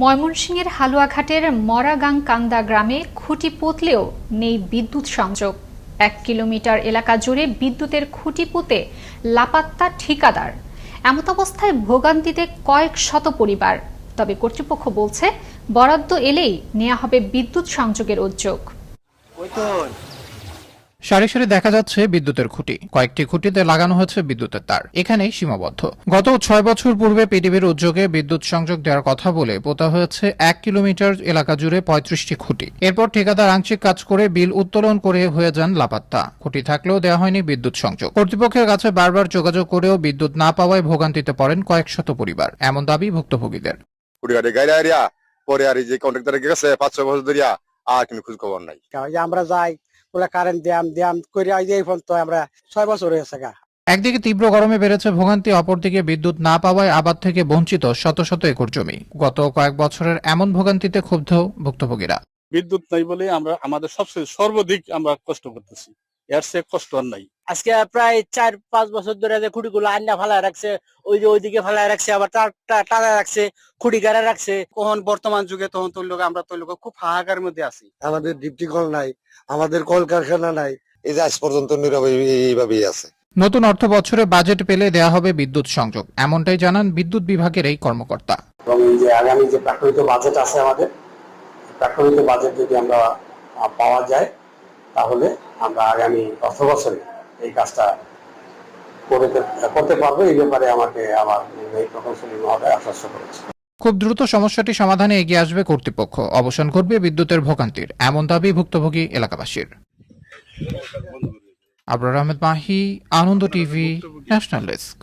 ময়মনসিংহের হালুয়াঘাটের মরাগাং কান্দা গ্রামে খুঁটি পুতলেও নেই বিদ্যুৎ সংযোগ। এক কিলোমিটার এলাকা জুড়ে বিদ্যুতের খুঁটি পুঁতে লাপাত্তা ঠিকাদার। এমতাবস্থায় ভোগান্তিতে কয়েক শত পরিবার। তবে কর্তৃপক্ষ বলছে, বরাদ্দ এলেই নেওয়া হবে বিদ্যুৎ সংযোগের উদ্যোগ। সারি সারি দেখা যাচ্ছে বিদ্যুতের খুঁটি। কয়েকটি খুঁটিতে লাগানো হয়েছে বিদ্যুতের তার। এখানেই সীমাবদ্ধ। গত ছয় বছর পূর্বে পিডিবির উদ্যোগে বিদ্যুৎ সংযোগ দেওয়ার কথা বলে পোতা হয়েছে এক কিলোমিটার এলাকা জুড়ে পঁয়ত্রিশটি খুঁটি। এরপর ঠিকাদার আংশিক কাজ করে বিল উত্তোলন করে হয়ে যান লাপাত্তা। খুঁটি থাকলেও দেওয়া হয়নি বিদ্যুৎ সংযোগ। কর্তৃপক্ষের কাছে বারবার যোগাযোগ করেও বিদ্যুৎ না পাওয়ায় ভোগান্তিতে পড়েন কয়েক শত পরিবার। এমন দাবি ভুক্তভোগীদের। পরে আর যে গেছে পাঁচ ছয় বছর ধরিয়া আর কোনো খোঁজ খবর নাই আমরা যাই ওলা কারেন্ট দিয়াম দিয়াম করে এই পর্যন্ত আমরা ছয় বছর হয়েছে গা। একদিকে তীব্র গরমে বেড়েছে ভোগান্তি অপরদিকে বিদ্যুৎ না পাওয়ায় আবাদ থেকে বঞ্চিত শত শত একর জমি। গত কয়েক বছরের এমন ভোগান্তিতে ক্ষুব্ধ ভুক্তভোগীরা। বিদ্যুৎ নাই বলে আমরা আমাদের সবচেয়ে সর্বাধিক আমরা কষ্ট করতেছি। এর সে কষ্ট আর নাই। আজকে প্রায় চার পাঁচ বছর ধরে যে খুঁটিগুলো আন্না ফালায় রাখছে ওই যে ওইদিকে ফালায় রাখছে আবার টানা রাখছে খুঁটি গাড়া রাখছে কখন বর্তমান যুগে তখন তোর লোক আমরা তোর লোক খুব হাহাকার মধ্যে আছি। আমাদের ডিপটি কল নাই আমাদের কলকারখানা নাই এই যে আজ পর্যন্ত নীরব এইভাবেই আছে। নতুন অর্থ বছরে বাজেট পেলে দেয়া হবে বিদ্যুৎ সংযোগ এমনটাই জানান বিদ্যুৎ বিভাগের এই কর্মকর্তা। এবং এই যে আগামী যে প্রাকৃতিক বাজেট আছে আমাদের প্রাকৃতিক বাজেট যদি আমরা পাওয়া যায় তাহলে আমরা আগামী অর্থ বছরে এই কাজটা করতে পারব। এই ব্যাপারে আমাকে আমার এই প্রকৌশলী মহোদয় আশ্বস্ত করেছে। খুব দ্রুত সমস্যাটি সমাধানে এগিয়ে আসবে কর্তৃপক্ষ। অবসান ঘটবে বিদ্যুতের ভোগান্তির। এমন দাবি ভুক্তভোগী এলাকাবাসীর। Abrar Ahmed Mahi, Ananda TV, national desk.